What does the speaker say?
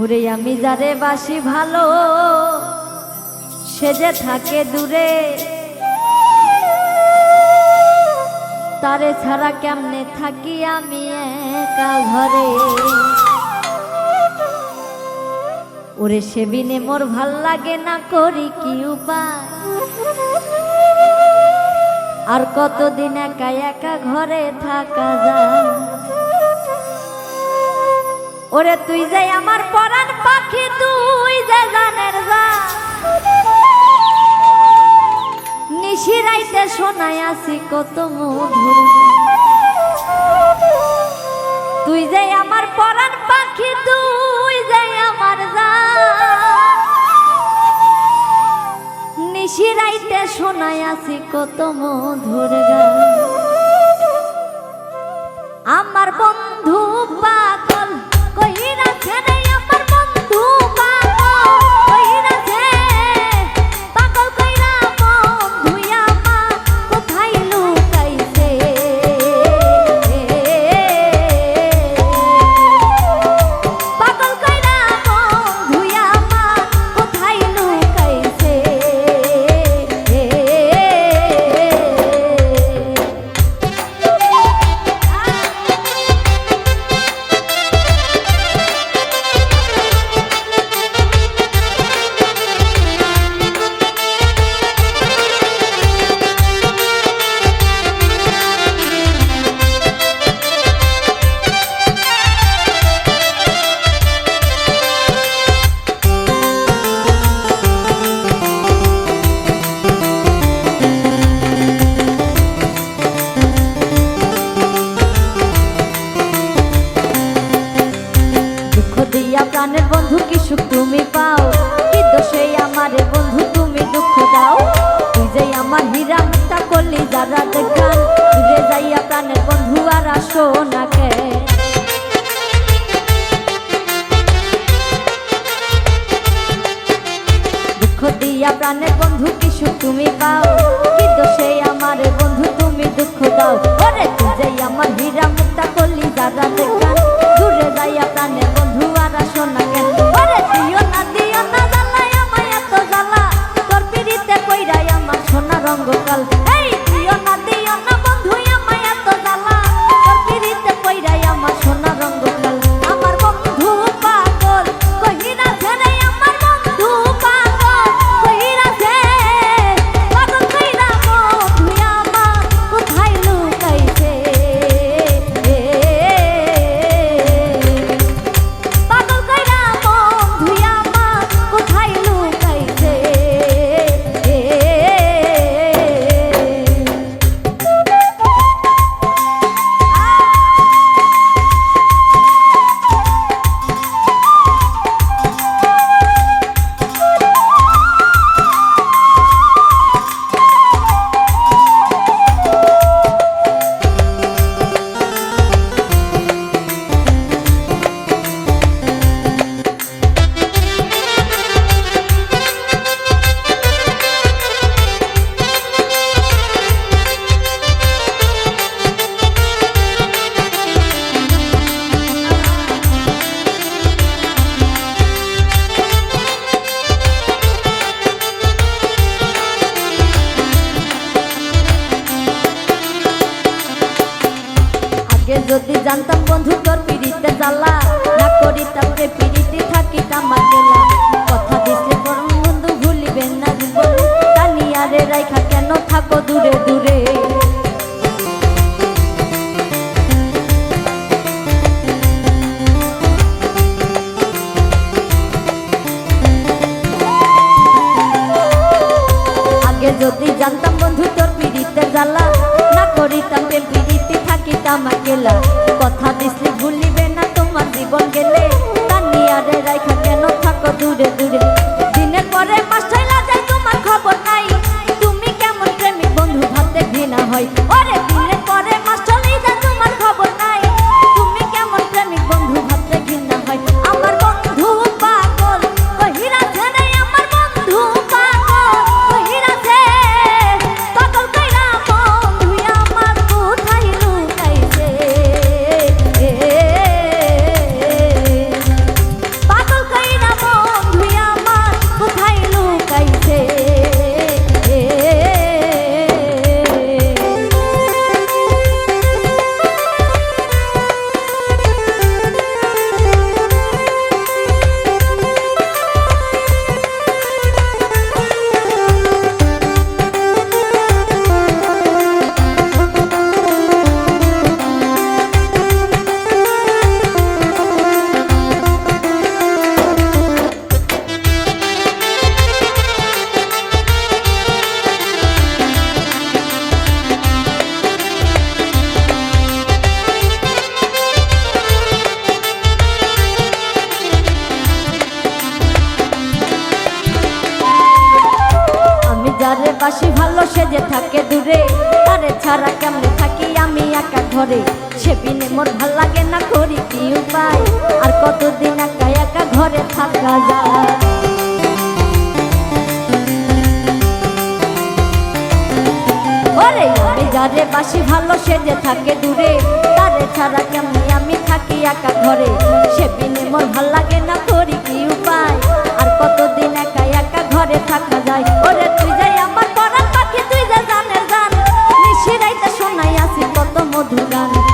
ওরে আমি যারে বাসি ভালো, সে যে থাকে দূরে। তারে ছাড়া কেমনে থাকি আমি একা ঘরে? ওরে সেবিনে মোর ভালো লাগে না করি কি উপায়? আর কতদিন একা একা ঘরে থাকা যায়? ওরে তুই যে আমার পরাণ পাখি, তুই যে জানের যা নিশিরাইতে শোনায় আসি কত মধুর। তুই যে আমার পরাণ পাখি, তুই যে আমার যা নিশিরাইতে শোনায় আসি কত মধুর গান। দিয়া প্রাণের বন্ধু কি সুখ তুমি পাও। কি দোষে আমার বন্ধু তুমি দুঃখ দাও ওরে তুই আমার হীরা মুক্তা করলি দাদা দেখান যদি জানতাম বন্ধু তোর পিড়িতে জ্বালা, না করিতাম রে পিড়িতে থাকিতাম আগেলা। কথা দিছে পরম বন্ধু ভুলিবেন না জীবন তানিয়া রাইখা কেন থাকো দূরে দূরে? যদি জানতাম বন্ধু তোর পিড়িতে জ্বালা করিতাম পিড়িতে থাকিতাম গেলা কথা দিছি ভুলিবে না, তোমার জীবন গেলে। তানিয়ারে রাইখা কেন থাকো দূরে দূরে? যারে বাসি, ভালো সে যে থাকে দূরে। তারে ছাড়া কেমনে থাকি আমি একা ঘরে? সে বিনে মোর ভালো লাগে না করি কি উপায়? আর কতদিন একা একা ঘরে থাকা যায়? যারে বাসি, ভালো সে যে থাকে দান